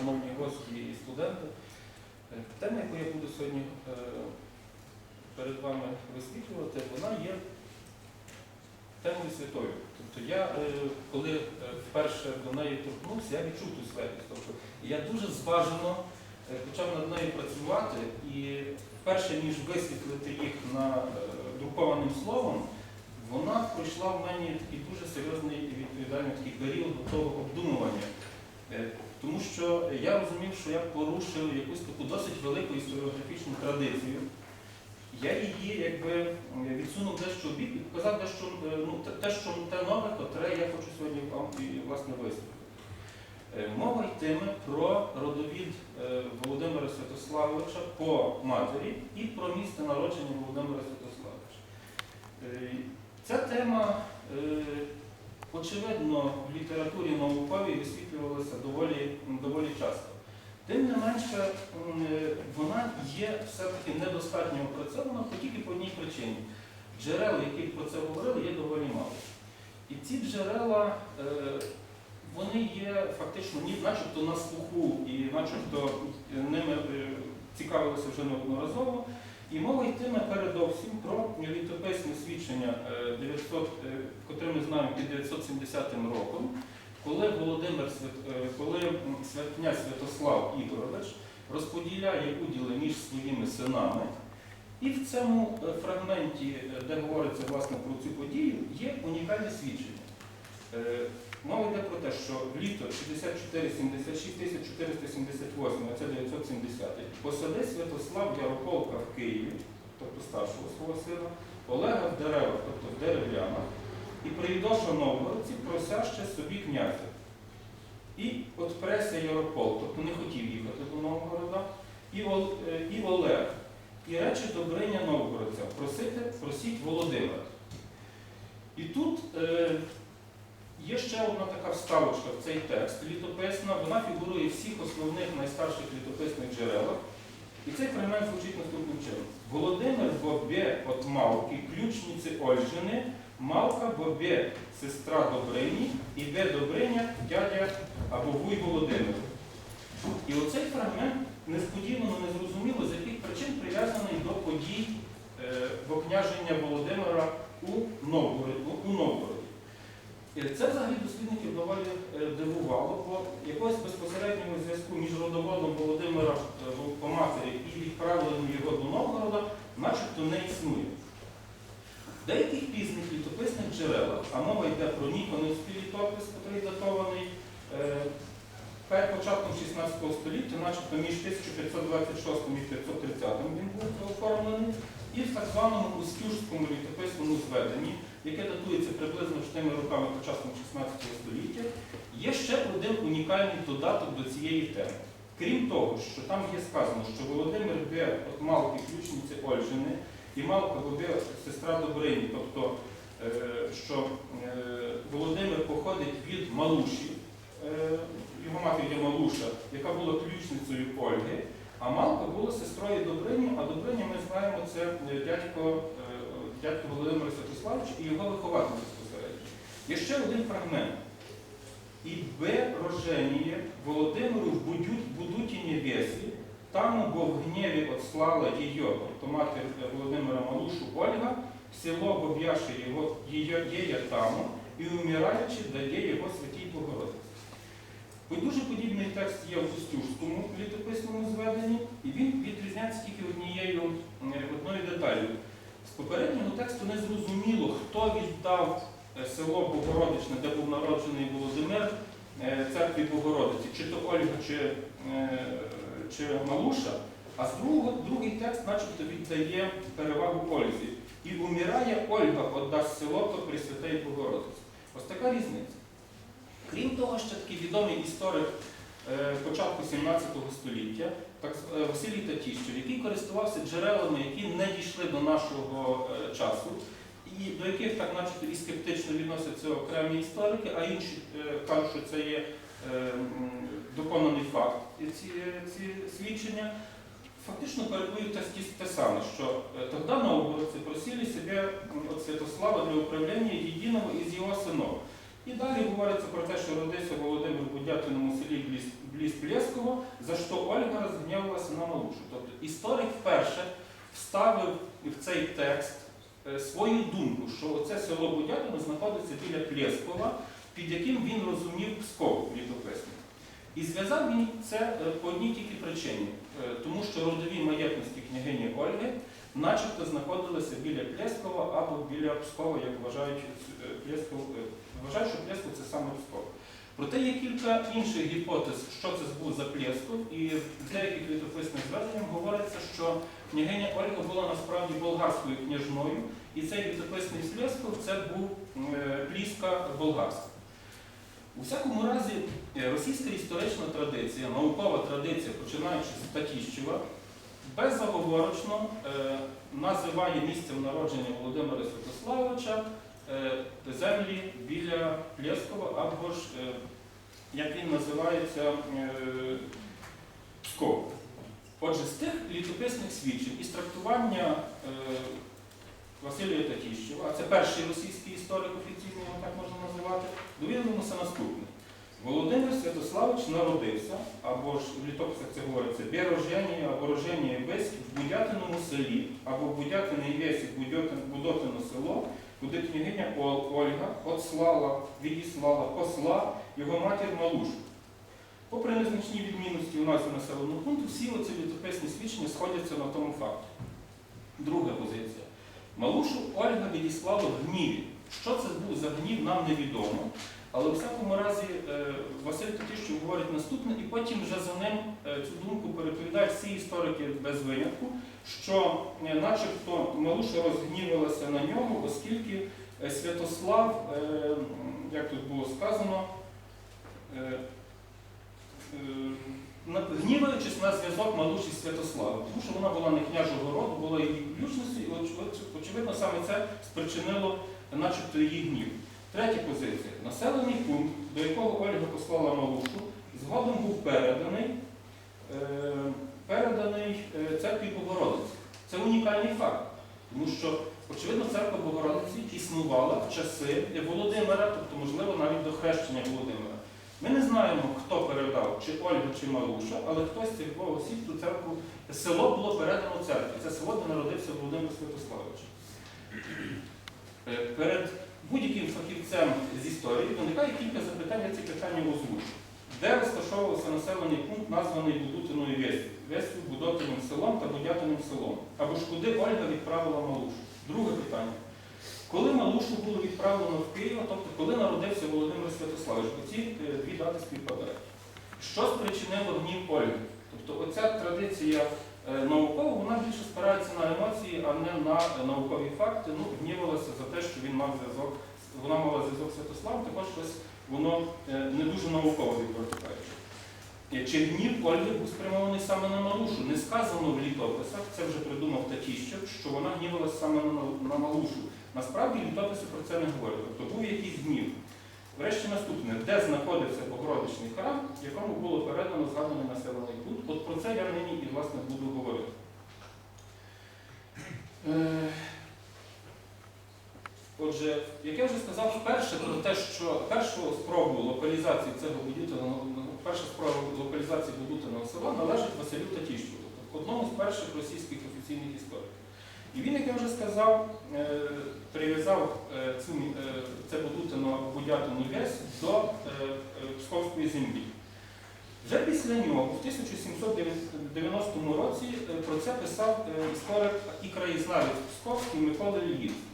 шановні гості і студенти. Е, Тема, яку я буду сьогодні е, перед вами висвітлювати, вона є темою святою. Тобто я, е, коли вперше до неї торкнувся, я відчув ту святість. Тобто я дуже зважено почав над нею працювати і перше, ніж висвітлити їх на друкованим словом, вона пройшла в мені такий дуже серйозний і відповідальний такий період до того обдумування. Тому що я розумів, що я порушив якусь таку досить велику історіографічну традицію. Я її якби відсунув дещо в бік і показав дещо, е, ну, те- що те нове, котре я хочу сьогодні вам власне висвітлити. Е, Мова йтиме про родовід е, Володимира Святославовича по матері і про місце народження Володимира Святославовича. Ця тема, очевидно, в літературі науковій висвітлювалася доволі, доволі часто. Тим не менше, е, вона є все-таки недостатньо опрацьована тільки по одній причині. Джерел, які про це говорили, є доволі мало. І ці джерела, е, вони є фактично ні, начебто на слуху і начебто ними е, цікавилися вже неодноразово. І мова йтиме передовсім про літописне свідчення, е, 900, е, котре ми знаємо під 970 роком, коли Володимир е, коли князь Святослав Ігорович розподіляє уділи між своїми синами. І в цьому фрагменті, де говориться власне про цю подію, є унікальне свідчення. Мова йде про те, що літо 64 76 478, а це 970, посади Святослав Ярополка в Києві, тобто старшого свого сина, Олега в деревах, тобто в дерев'янах, і приїдоша новгородці, просяще собі князя. І от преся Яропол, тобто не хотів їхати до Новгорода, і, Ол- е, Олег, і речі Добриня Новгородця, просити, просіть Володимира. І тут е, є ще одна така вставочка в цей текст літописна, вона фігурує в всіх основних найстарших літописних джерелах. І цей фрагмент звучить наступним чином. Володимир Бобє от Малки, ключниці Ольжини, Малка Бобє, сестра Добрині, і Бе Добриня, дядя або вуй Володимир. І оцей фрагмент несподівано незрозуміло, з яких причин прив'язаний до подій е, вокняження Володимира у Новгороді. І Це взагалі дослідників доволі е, дивувало, бо якогось безпосереднього зв'язку між родоводом Володимира е, по матері і відправленням його до Новгорода начебто не існує. В деяких пізних літописних джерелах, а мова йде про Ніконівський літопис, який датований е, перед початком 16 століття, начебто між 1526 і 530 він був оформлений, і в так званому Устюжському літописному зведенні, яке датується приблизно 4 роками початком 16 століття, є ще один унікальний додаток до цієї теми. Крім того, що там є сказано, що Володимир Б. от Малки ключниці Ольжини і Малка Бобе сестра Добрині, тобто е, що е, Володимир походить від Малуші, е, його мати є Малуша, яка була ключницею Ольги, а Малка була сестрою Добрині, а Добриня ми знаємо, це дядько, дядько Володимира Святославовича і його вихователь безпосередньо. Є ще один фрагмент. І Б. роженіє Володимиру в Будутіні Весі, там, бо в гнєві отслала її, тобто матір е, Володимира Малушу Ольга, в село Боб'яше його її таму, і умираючи дає його святій Богородиці. Дуже подібний текст є в Устюжському літописному зведенні, і він відрізняється тільки однією е, одною деталлю. З попереднього тексту не зрозуміло, хто віддав е, село Богородичне, де був народжений Володимир, е, церкві Богородиці, чи то Ольга, чи, е, чи Малуша, а з другого, другий текст начебто віддає перевагу Ользі. І умирає Ольга, отдасть село то Пресвятої Богородиці. Ось така різниця. Крім того, ще такий відомий історик початку 17 століття, е, Василій Татіщев, який користувався джерелами, які не дійшли до нашого е, часу, і до яких так начебто і скептично відносяться окремі історики, а інші е, кажуть, що це є е, доконаний факт ці, ці свідчення. Фактично передують те, саме, що е, тогда новгородцы просили себе от Святослава для управления единого из его сынов. І далі говориться про те, що родився Володимир в Будятиному селі бліз, Плєсково, за що Ольга розгнівалася на Малушу. Тобто історик вперше вставив в цей текст е, свою думку, що оце село Будятино знаходиться біля Плєскова, під яким він розумів Псков літописник. І зв'язав він це е, по одній тільки причині, Е, тому що родові маєтності княгині Ольги начебто знаходилися біля Плєскова або біля Пскова, як вважають Плєсков, вважають, що Плєсков це саме Псков. Проте є кілька інших гіпотез, що це був за Плєсков, і в деяких літописних зведеннях говориться, що княгиня Ольга була насправді болгарською княжною, і цей літописний Плєсков це був е, Пліска болгарська. У всякому разі, е, російська історична традиція, наукова традиція, починаючи з Татіщева, безоговорочно е, називає місцем народження Володимира Святославовича е, землі біля Плєскова, або ж, е, як він називається, е, Псков. Отже, з тих літописних свідчень із трактування е, Василія Татіщева, а це перший російський історик офіційний, його так можна називати, довідомося наступне. Володимир Святославич народився, або ж в літописах це говориться, Берожені або Рожені Весь в Будятиному селі, або Будятиний Весі Будьотин- Будотино село, куди княгиня Ольга отслала, відіслала посла його матір Малушу. Попри незначні відмінності у назві населеного пункту, всі оці літописні свідчення сходяться на тому факті. Друга позиція. Малушу Ольга відіслала в гніві. Що це був за гнів, нам невідомо. Але у всякому разі е, Василь Татищев говорить наступне, і потім вже за ним е, цю думку переповідають всі історики без винятку, що е, начебто Малуша розгнівалася на ньому, оскільки Святослав, як тут було сказано, гніваючись на зв'язок Малуші з Святославом, тому що вона була не княжого роду, була її ключністю, і очевидно саме це спричинило начебто її гнів. Третя позиція. Населений пункт, до якого Ольга послала Малушу, згодом був переданий, е, переданий е, церкві Богородиці. Це унікальний факт, тому що, очевидно, церква Богородиці існувала в часи Володимира, тобто, можливо, навіть до хрещення Володимира. Ми не знаємо, хто передав, чи Ольга, чи Малуша, але хтось з цих двох осіб ту церкву, село було передано церкві. Це село, де народився Володимир Святославович. Е, Перед будь-яким фахівцем з історії виникає кілька запитань, ці питання озвучу. Де розташовувався населений пункт, названий Будутиною Вестю, Вестю, Будотиним селом та Будятиним селом? Або ж куди Ольга відправила Малушу? Друге питання. Коли Малушу було відправлено в Київ, тобто коли народився Володимир Святославович, ці е, дві дати співпадають. Що спричинило гнів Ольги? Тобто оця традиція е, наукова, вона більше спирається на емоції, а не на е, наукові факти. Ну, гнівалася за те, що він мав зв'язок, вона мала зв'язок з Святославом, також щось воно е, не дуже науково. Е, Чи гнів Ольги був спрямований саме на Малушу? Не сказано в літописах, це вже придумав Татіщев, що вона гнівалася саме на Малушу. Насправді літописи про це не говорять. Тобто був якийсь гнів. Врешті наступне, де знаходився Богородичний храм, якому було передано згаданий населений пункт. От про це я нині і власне буду говорити. Е, Отже, як я вже сказав, вперше про те, що першу спробу локалізації цього будівельного, перша спроба локалізації будівельного села належить Василю Татіщеву, тобто одному з перших російських офіційних істориків. І він, як я вже сказав, е, прив'язав е, е, це Будутино Будятину весь до Псковської землі. Вже після нього, в 1790 році, про це писав історик і краєзнавець Псковський Микола Львівський.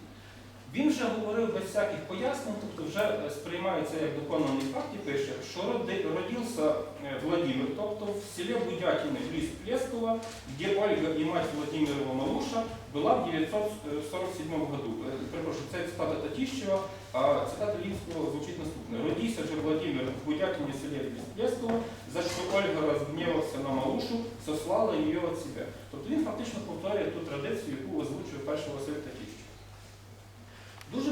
Він вже говорив без всяких пояснень, тобто вже сприймається як доконаний факт і пише, що родився Владимир, тобто в селі Будятино, близ Плескова, где Ольга и мать Владимирова Малуша была в 947 году. Е, Перепрошую, це цитата Татіщева, а цитата Лінського звучить наступне. Родійся же Владимир в Будятине селе близ за що Ольга розгнівався на Малушу, сослала її від себе. Тобто він фактично повторює ту традицію, яку озвучує перший Василь Татіщев. Дуже